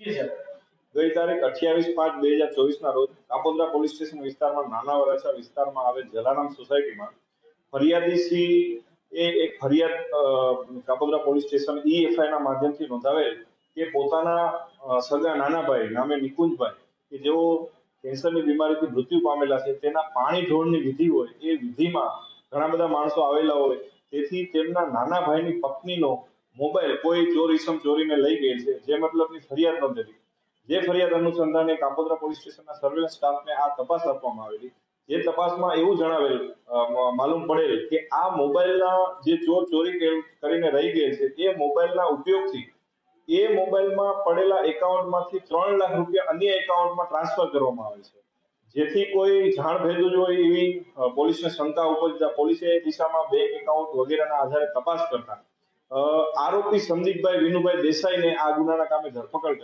ગઈ તારીખ અઠ્યાવીસ પાંચ બે હજાર ચોવીસ ના રોજ કાપોદ્રા પોલીસ સ્ટેશન વિસ્તારમાં નાના વરાછા વિસ્તારમાં આવેલ જલારામ સોસાયટીમાં ફરિયાદી સી એ એક ફરિયાદ કાપોદ્રા પોલીસ સ્ટેશન ઈએફઆઈ ના માધ્યમથી નોંધાવેલ કે પોતાના સગા નાના ભાઈ નામે નિકુંજભાઈ કે જેઓ કેન્સરની બીમારીથી મૃત્યુ પામેલા છે, તેના પાણી ઢોળની વિધિ હોય, એ વિધિમાં ઘણા બધા માણસો આવેલા હોય, તેથી તેમના નાના ભાઈની પત્નીનો મોબાઈલ કોઈ ચોર ઈસમ ચોરીને લઈ ગયેલ છે, જે મતલબની ફરિયાદ નોંધેલી. જે ફરિયાદ અનુસંધાને કાપોદ્રા પોલીસ સ્ટેશનના સર્વેલન્સ સ્ટાફને આ તપાસ આપવામાં આવેલી. જે તપાસમાં એવું જણાવેલ માલુમ પડેલ કે આ મોબાઈલના જે ચોર ચોરી કરીને રહી ગયેલ છે, એ મોબાઈલના ઉપયોગથી, એ મોબાઈલમાં પડેલા એકાઉન્ટમાંથી ત્રણ લાખ રૂપિયા અન્ય એકાઉન્ટમાં ટ્રાન્સફર કરવામાં આવે છે. જેથી કોઈ જાણ ભેદું હોય એવી પોલીસને શંકા ઉપજતા પોલીસે એ દિશામાં બેંક એકાઉન્ટ વગેરેના આધારે તપાસ કરતા આરોપી સંદીપભાઈ વિનુભાઈ દેસાઈને આ ગુનાના કામે ધરપકડ કરી